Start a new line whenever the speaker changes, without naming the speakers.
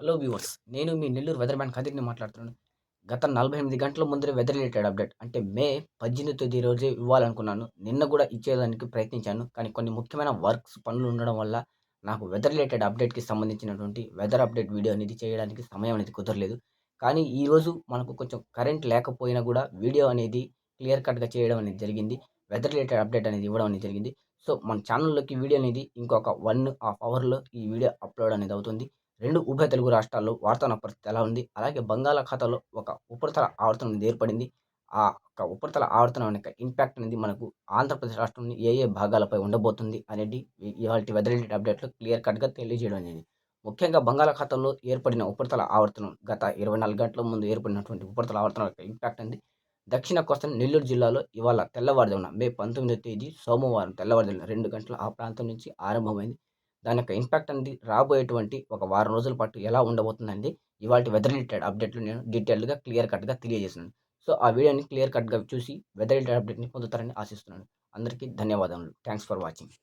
Hello viewers నేను మీ Nellore weather man కదిరిని మాట్లాడుతున్నాను. గత నలభై ఎనిమిది గంటల ముందరే వెదర్ రిలేటెడ్ అప్డేట్ అంటే మే పద్దెనిమిది తేదీ రోజే ఇవ్వాలనుకున్నాను. నిన్న కూడా ఇచ్చేదానికి ప్రయత్నించాను. కానీ కొన్ని ముఖ్యమైన వర్క్స్ పనులు ఉండడం వల్ల నాకు వెదర్ రిలేటెడ్ అప్డేట్కి సంబంధించినటువంటి వెదర్ అప్డేట్ వీడియో అనేది చేయడానికి సమయం అనేది కుదరలేదు. కానీ ఈరోజు మనకు కొంచెం కరెంట్ లేకపోయినా కూడా వీడియో అనేది క్లియర్ కట్గా చేయడం అనేది జరిగింది. వెదర్ రిలేటెడ్ అప్డేట్ అనేది ఇవ్వడం అనేది జరిగింది. సో మన ఛానల్లోకి వీడియో అనేది ఇంకొక వన్ హాఫ్ అవర్లో ఈ వీడియో అప్లోడ్ అనేది అవుతుంది. రెండు ఉభయ తెలుగు రాష్ట్రాల్లో వార్తా పరిస్థితి ఎలా ఉంది? అలాగే బంగాళాఖాతంలో ఒక ఉపరితల ఆవర్తనం అనేది ఏర్పడింది. ఆ ఒక ఉపరితల ఆవర్తనం యొక్క ఇంపాక్ట్ అనేది మనకు ఆంధ్రప్రదేశ్ రాష్ట్రంలోని ఏ ఏ భాగాలపై ఉండబోతుంది అనేది ఇవాళ వెదర్ రిలేటెడ్ అప్డేట్లు క్లియర్ కట్గా తెలియజేయడం అనేది ముఖ్యంగా బంగాళాఖాతంలో ఏర్పడిన ఉపరితల ఆవర్తనం గత ఇరవై నాలుగు గంటల ముందు ఏర్పడినటువంటి ఉపరితల ఆవర్తనం యొక్క ఇంపాక్ట్ అనేది దక్షిణ కోస్తా నెల్లూరు జిల్లాలో ఇవాళ తెల్లవారుజామున మే పంతొమ్మిదో తేదీ సోమవారం తెల్లవారుజామున రెండు గంటల ఆ ప్రాంతం నుంచి ఆరంభమైంది. దాని యొక్క ఇంపాక్ట్ అనేది రాబోయేటువంటి ఒక వారం రోజుల పాటు ఎలా ఉండబోతుందండి? ఇవాళ వెదర్ రిలేటెడ్ అప్డేట్లు నేను డీటెయిల్గా క్లియర్ కట్గా తెలియజేస్తున్నాను. సో ఆ వీడియోని క్లియర్ కట్గా చూసి వెదర్ రిలేటెడ్ అప్డేట్ని పొందుతారని ఆశిస్తున్నాను. అందరికీ ధన్యవాదములు. Thanks for watching